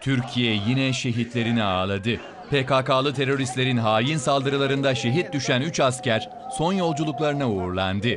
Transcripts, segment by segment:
Türkiye yine şehitlerini ağladı. PKK'lı teröristlerin hain saldırılarında şehit düşen 3 asker son yolculuklarına uğurlandı.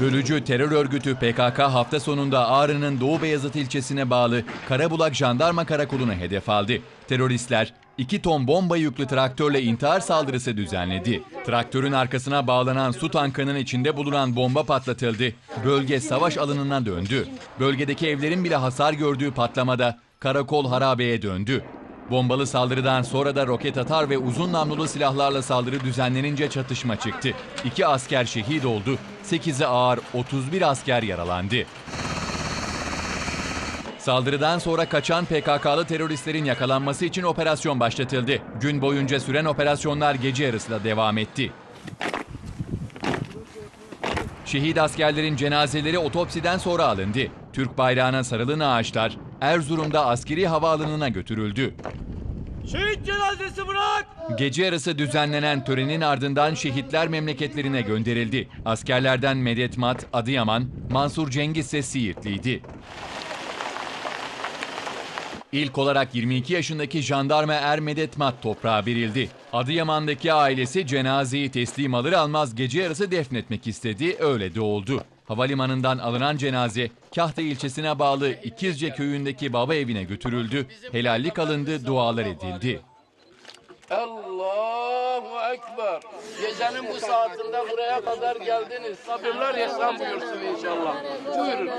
Bölücü terör örgütü PKK hafta sonunda Ağrı'nın Doğu Beyazıt ilçesine bağlı Karabulak Jandarma Karakolu'nu hedef aldı. Teröristler 2 ton bomba yüklü traktörle intihar saldırısı düzenledi. Traktörün arkasına bağlanan su tankının içinde bulunan bomba patlatıldı. Bölge savaş alanına döndü. Bölgedeki evlerin bile hasar gördüğü patlamada karakol harabeye döndü. Bombalı saldırıdan sonra da roket atar ve uzun namlulu silahlarla saldırı düzenlenince çatışma çıktı. İki asker şehit oldu, 8'i ağır, 31 asker yaralandı. Saldırıdan sonra kaçan PKK'lı teröristlerin yakalanması için operasyon başlatıldı. Gün boyunca süren operasyonlar gece yarısı da devam etti. Şehit askerlerin cenazeleri otopsiden sonra alındı. Türk bayrağına sarılı ağaçlar Erzurum'da askeri havaalanına götürüldü. Şehit cenazesi bırak! Gece yarısı düzenlenen törenin ardından şehitler memleketlerine gönderildi. Askerlerden Medet Mat, Adıyaman, Mansur Cengiz ise Siirtliydi. İlk olarak 22 yaşındaki jandarma Er Medet Mat toprağa verildi. Adıyaman'daki ailesi cenazeyi teslim alır almaz gece yarısı defnetmek istedi, öyle de oldu. Havalimanından alınan cenaze Kahta ilçesine bağlı İkizce köyündeki baba evine götürüldü. Helallik alındı, dualar edildi. Allahu Ekber. Gecenin bu saatinde buraya kadar geldiniz. Sabırlar ihsan buyursun inşallah. Buyurun.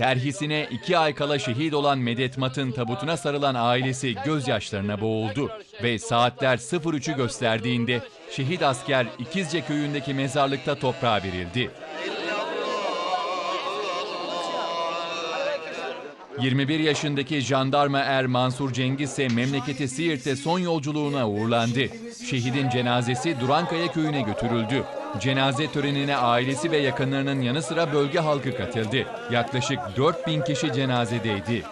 Terhisine iki ay kala şehit olan Medet Mat'ın tabutuna sarılan ailesi gözyaşlarına boğuldu. Ve saatler 03'ü gösterdiğinde şehit asker İkizce köyündeki mezarlıkta toprağa verildi. 21 yaşındaki jandarma er Mansur Cengiz ise memleketi Siirt'te son yolculuğuna uğurlandı. Şehidin cenazesi Durankaya köyüne götürüldü. Cenaze törenine ailesi ve yakınlarının yanı sıra bölge halkı katıldı. Yaklaşık 4000 kişi cenazedeydi.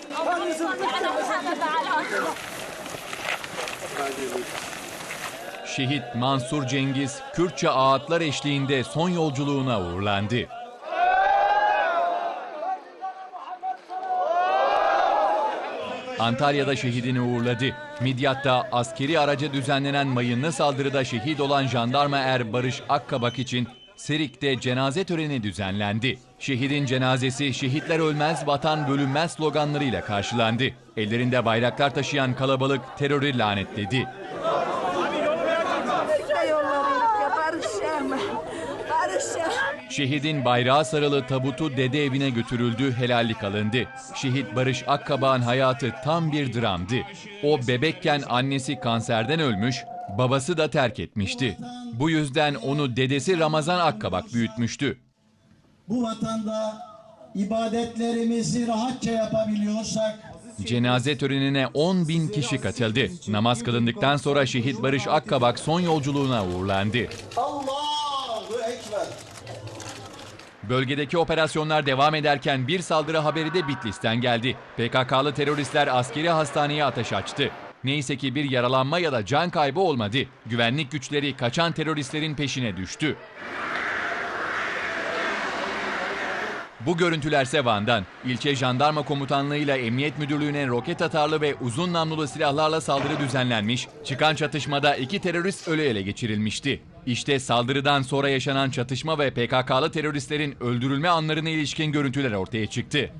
Şehit Mansur Cengiz, Kürtçe ağıtlar eşliğinde son yolculuğuna uğurlandı. Antalya'da şehidini uğurladı. Midyat'ta askeri araca düzenlenen mayınlı saldırıda şehit olan jandarma er Barış Akkabak için Serik'te cenaze töreni düzenlendi. Şehidin cenazesi şehitler ölmez vatan bölünmez sloganlarıyla karşılandı. Ellerinde bayraklar taşıyan kalabalık terörü lanetledi. barışacağım. Barışacağım. Şehidin bayrağı sarılı tabutu dede evine götürüldü, helallik alındı. Şehit Barış Akkabak'ın hayatı tam bir dramdı. O bebekken annesi kanserden ölmüş, babası da terk etmişti. Bu yüzden onu dedesi Ramazan Akkabak büyütmüştü. bu vatanda ibadetlerimizi rahatça yapabiliyorsak Cenaze törenine 10 bin kişi katıldı. Namaz kılındıktan sonra şehit Barış Akkabak son yolculuğuna uğurlandı. Allahu Ekber. Bölgedeki operasyonlar devam ederken bir saldırı haberi de Bitlis'ten geldi. PKK'lı teröristler askeri hastaneye ateş açtı. Neyse ki bir yaralanma ya da can kaybı olmadı. Güvenlik güçleri kaçan teröristlerin peşine düştü. Bu görüntülerse Van'dan. İlçe Jandarma Komutanlığı'yla Emniyet Müdürlüğü'ne roket atarlı ve uzun namlulu silahlarla saldırı düzenlenmiş. Çıkan çatışmada iki terörist ölü ele geçirilmişti. İşte saldırıdan sonra yaşanan çatışma ve PKK'lı teröristlerin öldürülme anlarına ilişkin görüntüler ortaya çıktı.